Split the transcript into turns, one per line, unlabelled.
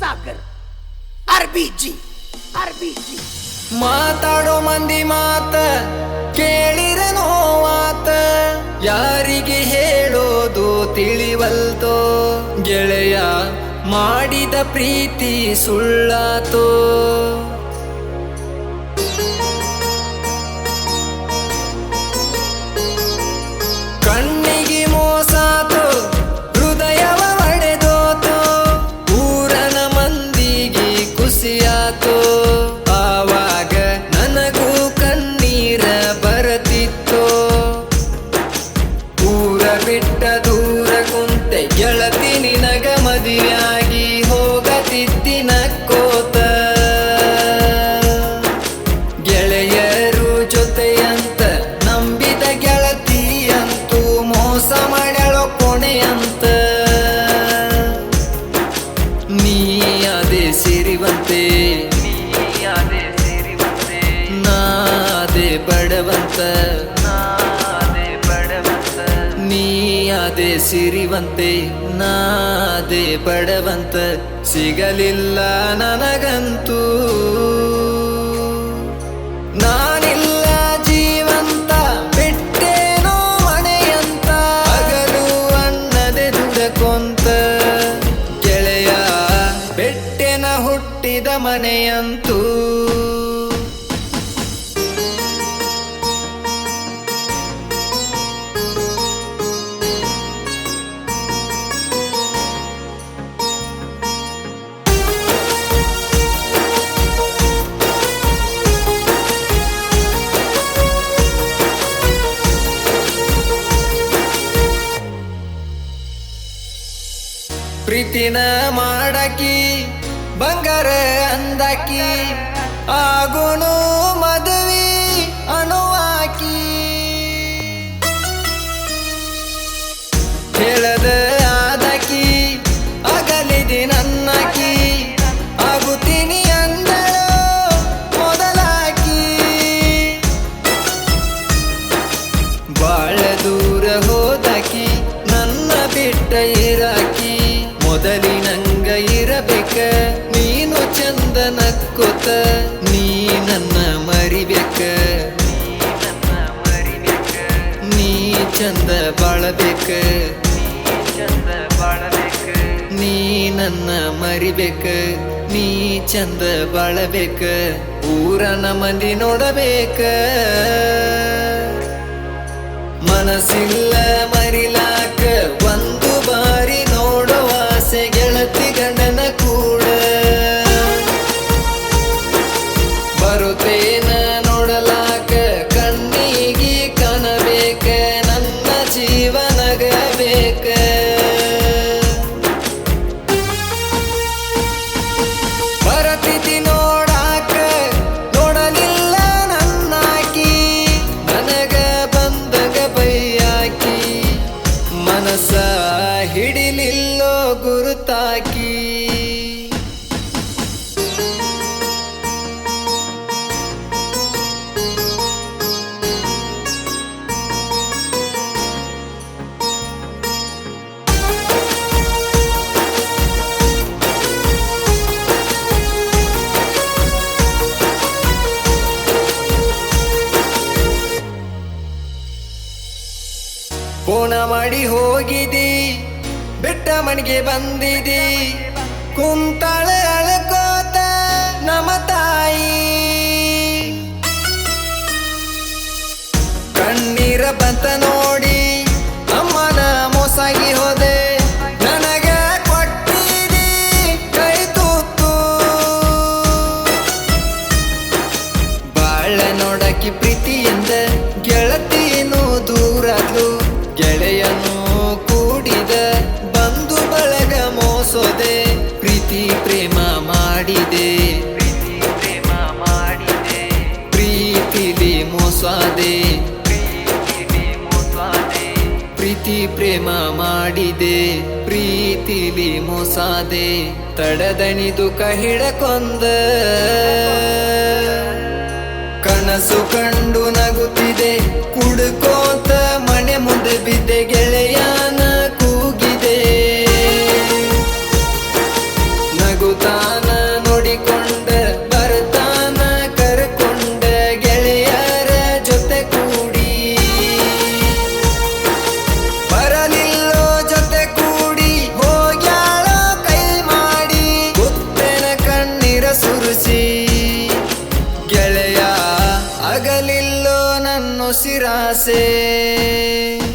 Sagar. R B G R B G ಮಾತಾಡೋ ಮಂದಿ ಮಾತ ಕೇಳಿರ ನೋವಾತ ಯಾರಿಗೆ ಹೇಳೋದು ತಿಳಿವಲ್ತೋ. ಗೆಳೆಯ ಮಾಡಿದ ಪ್ರೀತಿ ಸುಳ್ಳಾತೋ. ನೀ ಸೇರಿವಂತೆ ಸಿರಿವಂತೆ. ಸೇರಿವಂತೆ ನಾದೇ ಬಡವಂತ. ನಾದೇ ಬಡವಂತ ನೀ ಅದೇ ಸಿರಿವಂತೆ. ನಾದೇ ಬಡವಂತ. ಸಿಗಲಿಲ್ಲ ನನಗಂತೂ. ನಾನಿಲ್ಲ ಪ್ರೀತಿನ ಮಾಡಕಿ ಬಂಗಾರ ಅಂದಾಕಿ ಆಗುನು ಬಾಳಬೇಕ ನೀ ನನ್ನ ಮರಿಬೇಕ ನೀ ಚಂದ ಬಾಳಬೇಕ ಊರನ ಮಂದಿ ನೋಡಬೇಕ ಮನಸ್ಸಿಲ್ಲ ಮರಿಲಾಕ ಮಾಡಿ ಹೋಗಿದಿ, ಬೆಟ್ಟ ಮನೆಗೆ ಬಂದಿದೆ. ಕುಂತಳೆ ಅಳಕೋತ ನಮ್ಮ ತಾಯಿ. ಕಣ್ಣೀರ ಬಂತ ನೋಡಿ ಅಮ್ಮನ ಮೋಸಾಗಿ ಹೋದೆ. ನನಗೆ ಕೊಟ್ಟಿದಿ ಕೈ ತೂತು ಬಾಳ ನೋಡಕಿ ಪ್ರೀತಿಯಿಂದ ಗೆಳತಿಯನ್ನು ಪ್ರೇಮ ಮಾಡಿದೆ ಪ್ರೀತಿಲಿ ಮೋಸಾದೆ ತಡದಣಿದು ಹಿಡಕೊಂದ ಕನಸು ಕಂಡು ನಗುತ್ತಿದೆ ಕುಡುಕೋತ ಮನೆ ಮುಂದೆ ಬಿದ್ದೆ ಗೆಳೆಯನ si rase.